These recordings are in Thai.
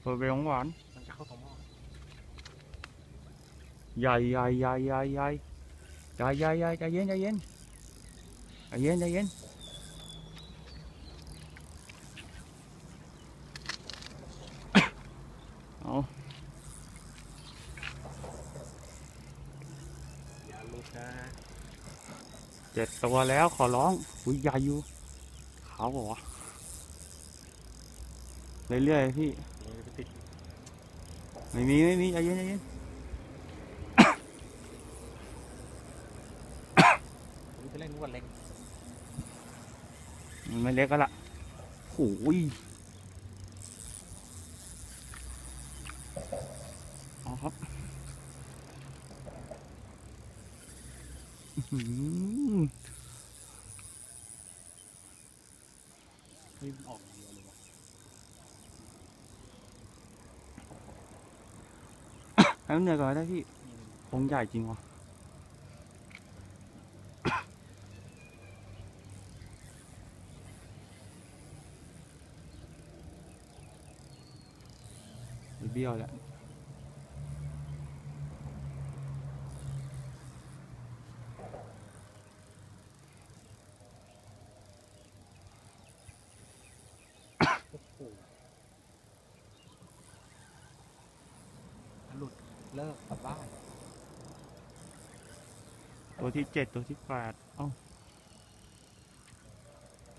เปิดเบลของหวาน มันจะเข้าตรงหม้อใหญ่ใหญ่ใหญ่ใหญ่ใหญ่ใหญ่ใหญ่ใหญ่ใจเย็นใจเย็นใจเย็นใจเย็นเอาอย่าหลุดนะเจ็ดตัวแล้วขอร้องอุ้ยใหญ่อยู่ขาวบอกวะเรื่อยๆพี่เดี๋ยวจะ ไปติดไม่มีไม่มีใจเย็นใจเย็นผมจะเล่นนวดเล็กมันไม่เล็กก็ละโอ้ยเอาครับอื้อหือเฮ้ยมันออก ให้มันเหนื่อยก่อนก็ได้พี่นี่คงใหญ่จริงวะเบี้ยวแล้ว โอ้โหถ้าหลุด เลิกกลับบ้านตัวที่เจ็ดตัวที่แปดเอ้า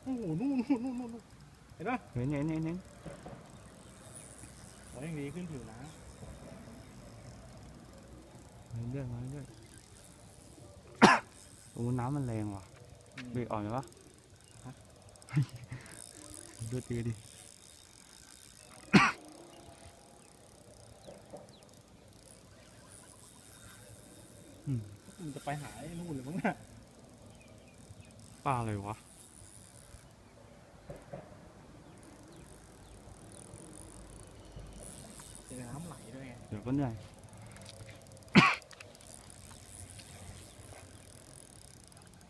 โอ้โหนู่นนู่นนู่นนู่นเห็นปะเห็นเห็นเห็นเห็นขออย่างดีขึ้นผิวน้มาเรื่อยมาเรื่อย โอ้น้ำมันแรงว่ะำเบรกอ่อนไหมวะฮะดูตีดิ มันจะไปหาไอ้นู่นเลยมั้งเนี่ยปลาอะไรวะ เจอน้ำไหลด้วยไง เดี๋ยวก็เหนื่อย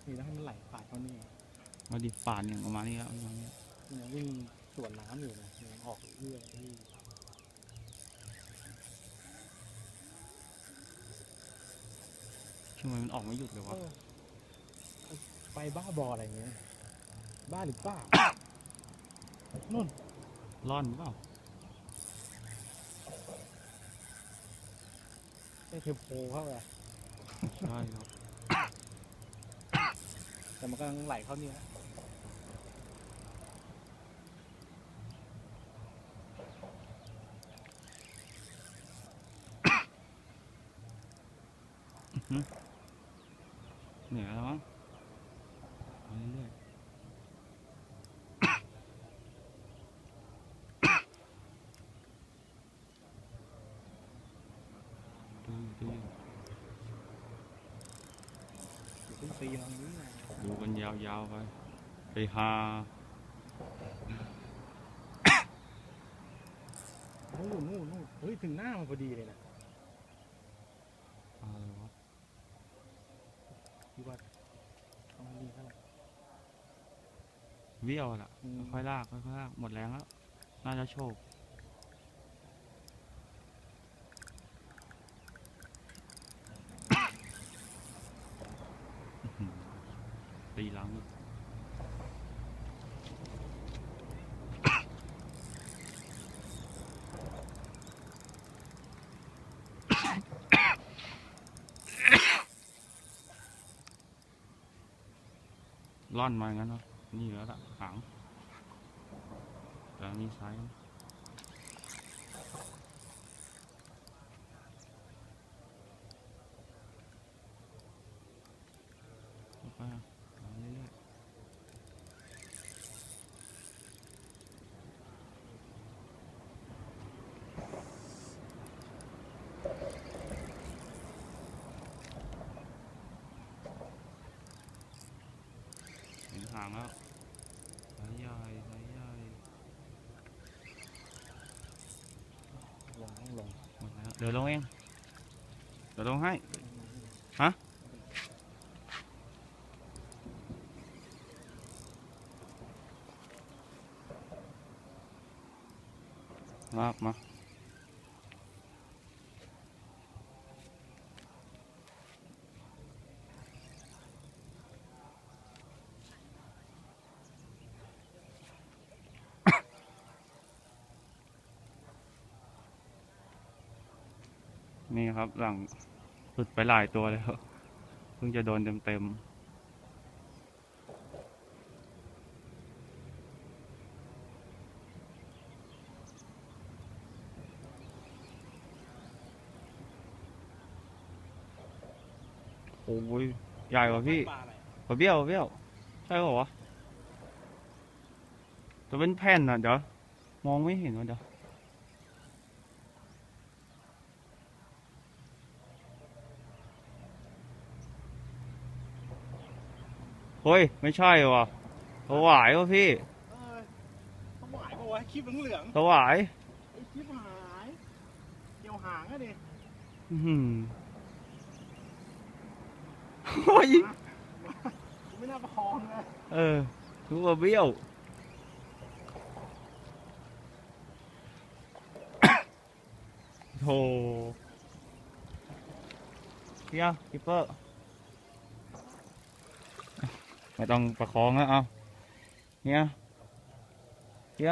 นี่ต้องให้มันไหลผ่านเขานี่มาดิป่านอย่างประมาณนี้ครับประมาณนี้เนี่ยวิ่งสวนน้ำอยู่นะเนี่ยออกเรื่อยที่ ทำไมมันออกไม่หยุดเลยวะเออไปบ้าบออะไรเงี้ย บ้าหรือเปล่านู่นร่อนเปล่าได้เทปโพเข้าไปใช่ครับ แต่มันกำลังไหลเข้าเนี่ย เหนือแล้วมั้งเอาเรื่อยๆดูดูขึ้นปีตรงนี้นะดูกันยาวๆไปไปหานู่นนู่นนู่นเฮ้ย ถึงหน้ามันพอดีเลยนะ อะไรวะ ที่ว่าต้องนี่เท่าไหร่ เบี้ยวล่ะอืม ค่อยๆลากค่อยๆลากหมดแรงแล้วน่าจะโชคอื้อหือตีหลังอีกร่อนมาอย่างนั้นเนาะ นี่แล้วล่ะหางแต่มีไซส์น hàng á. Thấy ơi thấy ơi được luôn em? Được luôn hay hả? Lát mà. นี่ครับหลังหลุดไปหลายตัวแล้ว เพิ่งจะโดนเต็มเต็มๆโอ้ยใหญ่กว่าพี่ปลาอะไรปลาเบี้ยวปลาเบี้ยว ใช่เหรอวะจะเป็นแผ่นอะเดี๋ยว มองไม่เห็นวะเดี๋ยว เฮ้ย ไม่ใช่วะถวายวะพี่เออเขาหมายบอกว่าคลิปเหลืองถวายๆไอ้คลิปหายเกี่ยวหางอะดิอื้อหือโอ้ยไม่น่าประคองเลยเออรู้ว่าเบี้ยว โธ่เฮียคิปเปอร์ ไม่ต้องประคองแล้วเอาเฮียเฮีย